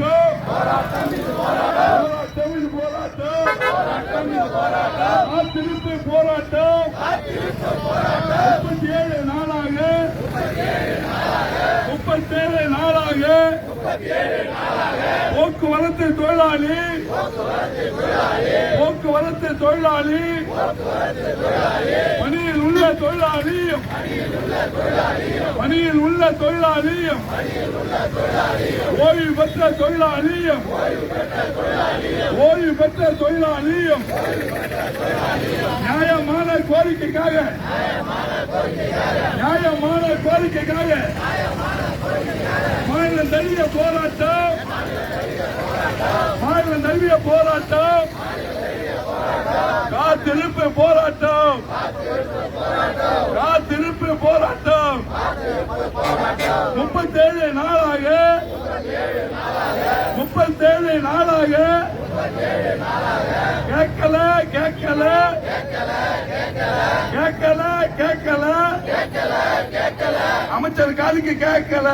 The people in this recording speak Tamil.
போராட்டம். போராட்டம் இது போராட்டம். போராட்டம் காத்திருப்பு போராட்டம். முப்பத்தி ஏழு நாளாக. முப்பத்தேழு நாளாக. போக்குவரத்து தொழிலாளி. போக்குவரத்து தொழிலாளி. பணியில் உள்ள தொழிலாளி. பணியில் உள்ள தொழிலாளியும் ஓய்வு பெற்ற தொழிலாளியும் ஓய்வு பெற்ற தொழிலாளியும் நியாயமான கோரிக்கைக்காக நியாயமான கோரிக்கைக்காக மாநில தழுவிய போராட்டம் மாநிலம் தழுவிய போராட்டம் காத்திருப்பு போராட்டம். காத்திருப்பு முப்பத்தேழு நாளாக முப்பத்தேழு நாளாக கேட்கல கேட்கல கேட்கல கேட்கல அமைச்சர் காதுக்கு கேட்கல.